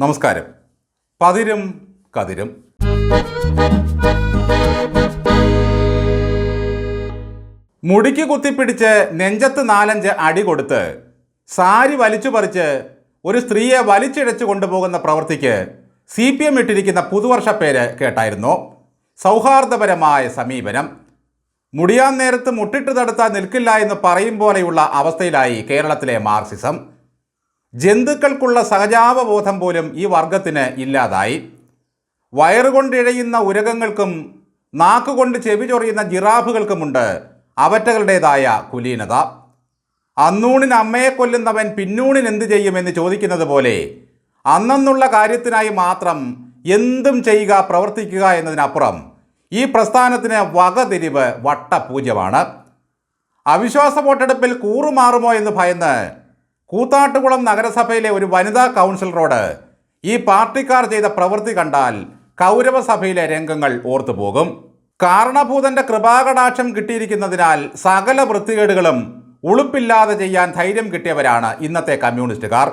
നമസ്കാരം. പതിരും കതിരും. മുടിക്ക് കുത്തിപ്പിടിച്ച് നെഞ്ചത്ത് നാലഞ്ച് അടി കൊടുത്ത് സാരി വലിച്ചു പറിച്ച് ഒരു സ്ത്രീയെ വലിച്ചിഴച്ചു കൊണ്ടുപോകുന്ന പ്രവൃത്തിക്ക് സി പി എം ഇട്ടിരിക്കുന്ന പുതുവർഷ പേര് കേട്ടായിരുന്നു? സൗഹാർദ്ദപരമായ സമീപനം. മുടിയാൻ നേരത്ത് മുട്ടിട്ട് തടുത്താൽ നിൽക്കില്ല എന്ന് പറയും പോലെയുള്ള അവസ്ഥയിലായി കേരളത്തിലെ മാർക്സിസം ജന്തുക്കൾക്കുള്ള സഹജാവബോധം പോലും ഈ വർഗത്തിന് ഇല്ലാതായി. വയറുകൊണ്ടിഴയുന്ന ഉരകങ്ങൾക്കും നാക്കുകൊണ്ട് ചെവി ചൊറിയുന്ന ജിറാഫുകൾക്കുമുണ്ട് അവറ്റകളുടേതായ കുലീനത. അന്നൂണിന് അമ്മയെ കൊല്ലുന്നവൻ പിന്നൂണിന് എന്ത് ചെയ്യുമെന്ന് ചോദിക്കുന്നത് പോലെ അന്നെന്നുള്ള കാര്യത്തിനായി മാത്രം എന്തും ചെയ്യുക പ്രവർത്തിക്കുക എന്നതിനപ്പുറം ഈ പ്രസ്ഥാനത്തിന് വകതിരിവ് വട്ടപൂജ്യമാണ്. അവിശ്വാസ വോട്ടെടുപ്പിൽ കൂറുമാറുമോ എന്ന് ഭയന്ന് കൂത്താട്ടുകുളം നഗരസഭയിലെ ഒരു വനിതാ കൗൺസിലറോട് ഈ പാർട്ടിക്കാർ ചെയ്ത പ്രവൃത്തി കണ്ടാൽ കൗരവസഭയിലെ രംഗങ്ങൾ ഓർത്തുപോകും കാരണഭൂതന്റെ കൃപാകടാക്ഷം കിട്ടിയിരിക്കുന്നതിനാൽ സകല വൃത്തികേടുകളും ഉളുപ്പില്ലാതെ ചെയ്യാൻ ധൈര്യം കിട്ടിയവരാണ് ഇന്നത്തെ കമ്മ്യൂണിസ്റ്റുകാർ.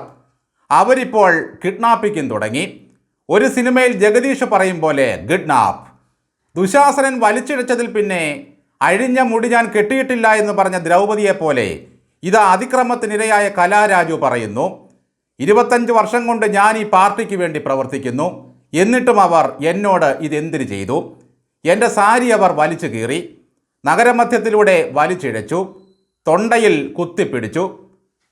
അവരിപ്പോൾ കിഡ്നാപ്പിക്കും തുടങ്ങി. ഒരു സിനിമയിൽ ജഗദീഷ് പറയും പോലെ കിഡ്നാപ്പ് ദുശാസനൻ വലിച്ചിഴച്ചതിൽ പിന്നെ അഴിഞ്ഞ മുടി ഞാൻ കെട്ടിയിട്ടില്ല എന്ന് പറഞ്ഞ ദ്രൗപതിയെപ്പോലെ പോലെ ഇത് അതിക്രമത്തിനിരയായ കലാരാജു പറയുന്നു ഇരുപത്തഞ്ച് വർഷം കൊണ്ട് ഞാൻ ഈ പാർട്ടിക്ക് വേണ്ടി പ്രവർത്തിക്കുന്നു. എന്നിട്ടും അവർ എന്നോട് ഇതെന്തിനു ചെയ്തു? എന്റെ സാരി അവർ വലിച്ചു കീറി നഗരമധ്യത്തിലൂടെ വലിച്ചിഴച്ചു തൊണ്ടയിൽ കുത്തിപ്പിടിച്ചു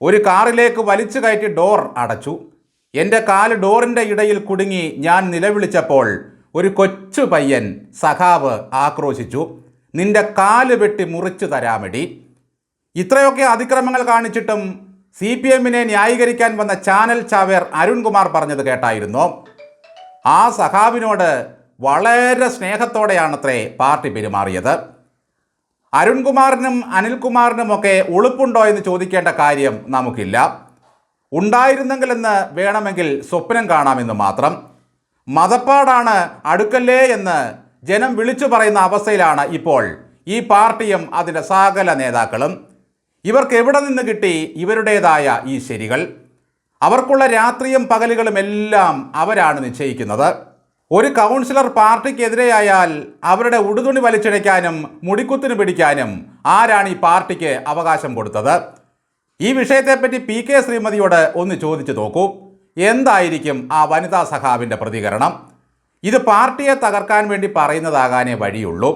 ഒരു കാറിലേക്ക് വലിച്ചു കയറ്റി ഡോർ അടച്ചു. എന്റെ കാൽ ഡോറിന്റെ ഇടയിൽ കുടുങ്ങി ഞാൻ നിലവിളിച്ചപ്പോൾ ഒരു കൊച്ചു പയ്യൻ സഖാവ് ആക്രോശിച്ചു നിന്റെ കാൽ വെട്ടി മുറിച്ചു തരാമടി. ഇത്രയൊക്കെ അതിക്രമങ്ങൾ കാണിച്ചിട്ടും സി പി എമ്മിനെ ന്യായീകരിക്കാൻ വന്ന ചാനൽ ചാവേർ അരുൺകുമാർ പറഞ്ഞത് കേട്ടായിരുന്നു. ആ സഖാവിനോട് വളരെ സ്നേഹത്തോടെയാണത്രേ പാർട്ടി പെരുമാറിയത്. അരുൺകുമാറിനും അനിൽകുമാറിനുമൊക്കെ ഉളുപ്പുണ്ടോ എന്ന് ചോദിക്കേണ്ട കാര്യം നമുക്കില്ല. ഉണ്ടായിരുന്നെങ്കിലെന്ന് വേണമെങ്കിൽ സ്വപ്നം കാണാമെന്ന് മാത്രം. മതപ്പാടാണ് അടുക്കല്ലേ എന്ന് ജനം വിളിച്ചു പറയുന്ന അവസ്ഥയിലാണ് ഇപ്പോൾ ഈ പാർട്ടിയും അതിന്റെ സകല നേതാക്കളും. ഇവർക്ക് എവിടെ നിന്ന് കിട്ടി? ഇവരുടേതായ ഈ ശരികൾ. അവർക്കുള്ള രാത്രിയും പകലുകളും എല്ലാം അവരാണ് നിശ്ചയിക്കുന്നത്. ഒരു കൗൺസിലർ പാർട്ടിക്കെതിരെയായാൽ അവരുടെ ഉടുതുണി വലിച്ചിഴയ്ക്കാനും മുടിക്കുത്തിന് പിടിക്കാനും ആരാണ് ഈ പാർട്ടിക്ക് അവകാശം കൊടുത്തത്? ഈ വിഷയത്തെപ്പറ്റി പി കെ ശ്രീമതിയോട് ഒന്ന് ചോദിച്ചു നോക്കൂ. എന്തായിരിക്കും ആ വനിതാ സഖാവിന്റെ പ്രതികരണം? ഇത് പാർട്ടിയെ തകർക്കാൻ വേണ്ടി പറയുന്നതാകാനേ വഴിയുള്ളൂ.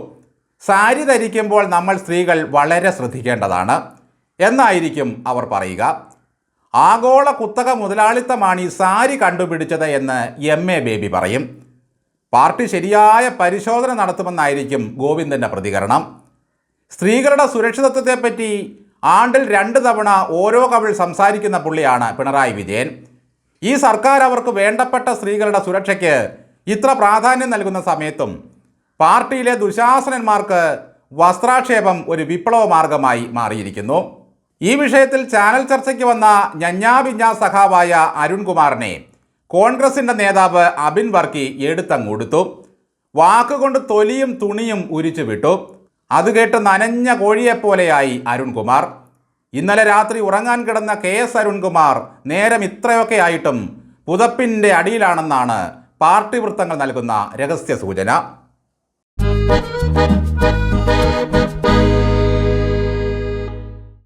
സാരി ധരിക്കുമ്പോൾ നമ്മൾ സ്ത്രീകൾ വളരെ ശ്രദ്ധിക്കേണ്ടതാണ്. എന്നായിരിക്കും അവർ പറയുക. ആഗോള കുത്തക മുതലാളിത്തമാണ് ഈ സാരി കണ്ടുപിടിച്ചത് എന്ന് എം എ ബേബി പറയും. പാർട്ടി ശരിയായ പരിശോധന നടത്തുമെന്നായിരിക്കും ഗോവിന്ദന്റെ പ്രതികരണം. സ്ത്രീകളുടെ സുരക്ഷിതത്വത്തെപ്പറ്റി ആണ്ടിൽ രണ്ട് തവണ ഓരോ കവിൾ സംസാരിക്കുന്ന പുള്ളിയാണ് പിണറായി വിജയൻ. ഈ സർക്കാർ അവർക്ക് വേണ്ടപ്പെട്ട സ്ത്രീകളുടെ സുരക്ഷയ്ക്ക് ഇത്ര പ്രാധാന്യം നൽകുന്ന സമയത്തും പാർട്ടിയിലെ ദുശാസനന്മാർക്ക് വസ്ത്രാക്ഷേപം ഒരു വിപ്ലവ മാർഗമായി മാറിയിരിക്കുന്നു. ഈ വിഷയത്തിൽ ചാനൽ ചർച്ചയ്ക്ക് വന്ന ഞഞ്ഞാപിഞ്ഞാ സഖാവായ അരുൺകുമാറിനെ കോൺഗ്രസിന്റെ നേതാവ് അബിൻ വർക്കി എടുത്തങ്ങൊടുത്തു. വാക്കുകൊണ്ട് തൊലിയും തുണിയും ഉരിച്ചു വിട്ടു അത് കേട്ട് നനഞ്ഞ കോഴിയെപ്പോലെയായി അരുൺകുമാർ. ഇന്നലെ രാത്രി ഉറങ്ങാൻ കിടന്ന കെ എസ് അരുൺകുമാർ നേരം ഇത്രയൊക്കെ ആയിട്ടും പുതപ്പിന്റെ അടിയിലാണെന്നാണ് പാർട്ടി വൃത്തങ്ങൾ നൽകുന്ന രഹസ്യ സൂചന